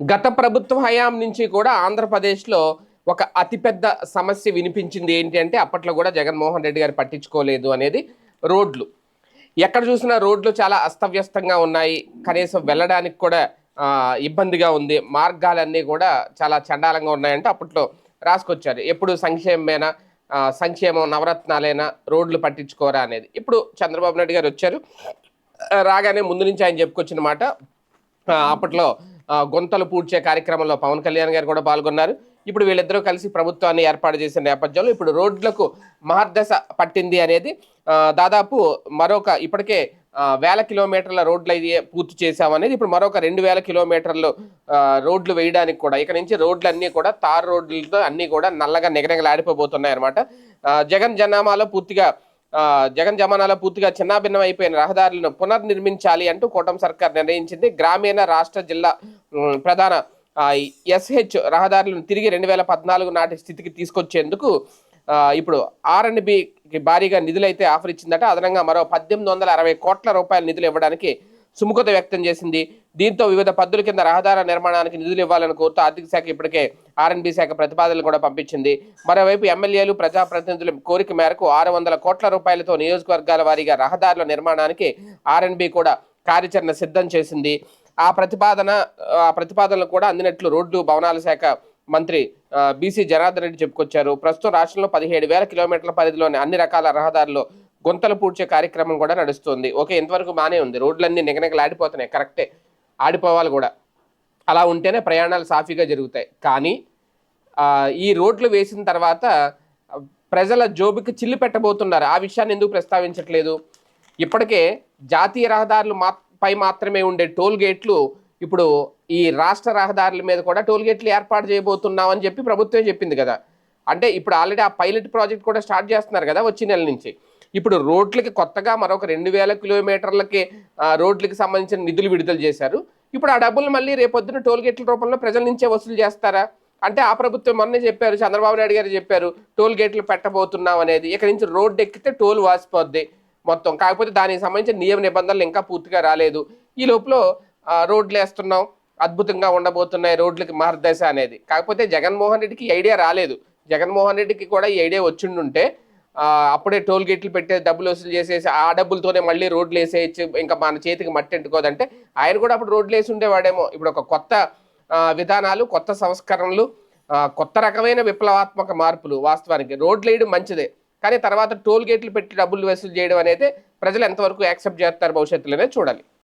గత ప్రభుత్వ హయాం నుంచి కూడా ఆంధ్రప్రదేశ్లో ఒక అతిపెద్ద సమస్య వినిపించింది ఏంటి అంటే అప్పట్లో కూడా జగన్మోహన్ రెడ్డి గారు పట్టించుకోలేదు అనేది రోడ్లు. ఎక్కడ చూసినా రోడ్లు చాలా అస్తవ్యస్తంగా ఉన్నాయి. కనీసం వెళ్ళడానికి కూడా ఇబ్బందిగా ఉంది. మార్గాలన్నీ కూడా చాలా చండాలంగా ఉన్నాయంటే అప్పట్లో రాసుకొచ్చారు. ఎప్పుడు సంక్షేమమేనా సంక్షేమం నవరత్నాలైనా రోడ్లు పట్టించుకోరా అనేది. ఇప్పుడు చంద్రబాబు నాయుడు గారు వచ్చారు. రాగానే ముందు నుంచి ఆయన చెప్పుకొచ్చిన మాట అప్పట్లో గొంతలు పూడ్చే కార్యక్రమంలో పవన్ కళ్యాణ్ గారు కూడా పాల్గొన్నారు. ఇప్పుడు వీళ్ళిద్దరూ కలిసి ప్రభుత్వాన్ని ఏర్పాటు చేసిన నేపథ్యంలో ఇప్పుడు రోడ్లకు మహర్దశ పట్టింది అనేది దాదాపు మరొక ఇప్పటికే వేల కిలోమీటర్ల రోడ్లు అయితే పూర్తి చేశామనేది ఇప్పుడు మరొక రెండు వేల కిలోమీటర్లు రోడ్లు వేయడానికి కూడా ఇక నుంచి రోడ్లు అన్నీ కూడా తార్ రోడ్లతో అన్నీ కూడా నల్లగా నిగనిగలాడిపోబోతున్నాయి అనమాట జగన్ జనామాలో పూర్తిగా జగన్ జమానాలో పూర్తిగా చిన్నాభిన్నం అయిపోయిన రహదారులను పునర్నిర్మించాలి అంటూ కూటమి సర్కార్ నిర్ణయించింది. గ్రామీణ రాష్ట్ర జిల్లా ప్రధాన ఎస్హెచ్ రహదారులను తిరిగి రెండు వేల పద్నాలుగు నాటి స్థితికి తీసుకొచ్చేందుకు ఇప్పుడు ఆర్ బికి భారీగా నిధులైతే ఆఫర్ ఇచ్చిందట. అదనంగా మరో పద్దెనిమిది వందల అరవై కోట్ల రూపాయల నిధులు ఇవ్వడానికి సుముఖత వ్యక్తం చేసింది. దీంతో వివిధ పద్ధతుల కింద రహదారుల నిర్మాణానికి నిధులు ఇవ్వాలని కోరుతూ ఆర్థిక శాఖ ఇప్పటికే ఆర్ఎన్బి శాఖ ప్రతిపాదనలు కూడా పంపించింది. మరోవైపు ఎమ్మెల్యేలు ప్రజాప్రతినిధుల కోరిక మేరకు ఆరు వందల కోట్ల రూపాయలతో నియోజకవర్గాల వారీగా రహదారుల నిర్మాణానికి ఆర్ఎన్బి కూడా కార్యాచరణ సిద్ధం చేసింది. ఆ ప్రతిపాదన ఆ ప్రతిపాదనలు కూడా అందినట్లు రోడ్లు భవనాల శాఖ మంత్రి బీసీ జనార్దన్ రెడ్డి చెప్పుకొచ్చారు. ప్రస్తుతం రాష్ట్రంలో పదిహేడు వేల కిలోమీటర్ల పరిధిలోని అన్ని రకాల రహదారులు గుంతలు పూడ్చే కార్యక్రమం కూడా నడుస్తుంది. ఓకే ఇంతవరకు బాగానే ఉంది. రోడ్లన్నీ నిగనగలాడిపోతున్నాయి. కరెక్టే. ఆడిపోవాలి కూడా. అలా ఉంటేనే ప్రయాణాలు సాఫీగా జరుగుతాయి. కానీ ఈ రోడ్లు వేసిన తర్వాత ప్రజల జోబుకి చిల్లు పెట్టబోతున్నారు. ఆ విషయాన్ని ఎందుకు ప్రస్తావించట్లేదు? ఇప్పటికే జాతీయ రహదారులు మాత్రం పై మాత్రమే ఉండే టోల్ గేట్లు ఇప్పుడు ఈ రాష్ట్ర రహదారుల మీద కూడా టోల్ గేట్లు ఏర్పాటు చేయబోతున్నాం అని చెప్పి ప్రభుత్వం చెప్పింది కదా. అంటే ఇప్పుడు ఆల్రెడీ ఆ పైలట్ ప్రాజెక్ట్ కూడా స్టార్ట్ చేస్తున్నారు కదా వచ్చే నెల నుంచి. ఇప్పుడు రోడ్లకి కొత్తగా మరొక రెండు వేల కిలోమీటర్లకి రోడ్లకి సంబంధించిన నిధులు విడుదల చేశారు. ఇప్పుడు ఆ డబ్బులు మళ్ళీ రేపొద్దున టోల్ గేట్ల రూపంలో ప్రజల నుంచే వసూలు చేస్తారా? అంటే ఆ ప్రభుత్వం మొన్నే చెప్పారు చంద్రబాబు నాయుడు గారు చెప్పారు టోల్ గేట్లు పెట్టబోతున్నాం అనేది. ఇక్కడ నుంచి రోడ్డు ఎక్కితే టోల్ వాసిపోద్ది. మొత్తం. కాకపోతే దానికి సంబంధించిన నియమ నిబంధనలు ఇంకా పూర్తిగా రాలేదు. ఈ లోపల రోడ్లు వేస్తున్నాం. అద్భుతంగా ఉండబోతున్నాయి రోడ్లకి మార్గదశ అనేది. కాకపోతే జగన్మోహన్ రెడ్డికి ఐడియా రాలేదు. జగన్మోహన్ రెడ్డికి కూడా ఈ ఐడియా వచ్చిండుంటే అప్పుడే టోల్ గేట్లు పెట్టే డబ్బులు వసూలు చేసేసి ఆ డబ్బులతోనే మళ్ళీ రోడ్లు వేసేయచ్చు. ఇంకా మన చేతికి మట్టి ఎంటుకోదంటే ఆయన కూడా అప్పుడు రోడ్లు వేసి ఉండేవాడేమో. ఇప్పుడు ఒక కొత్త విధానాలు కొత్త సంస్కరణలు కొత్త రకమైన విప్లవాత్మక మార్పులు వాస్తవానికి. రోడ్లు వేయడం మంచిదే. కానీ తర్వాత టోల్ గేట్లు పెట్టి డబ్బులు వసూలు చేయడం అనేది ప్రజలు ఎంతవరకు యాక్సెప్ట్ చేస్తారు భవిష్యత్తులోనే చూడాలి.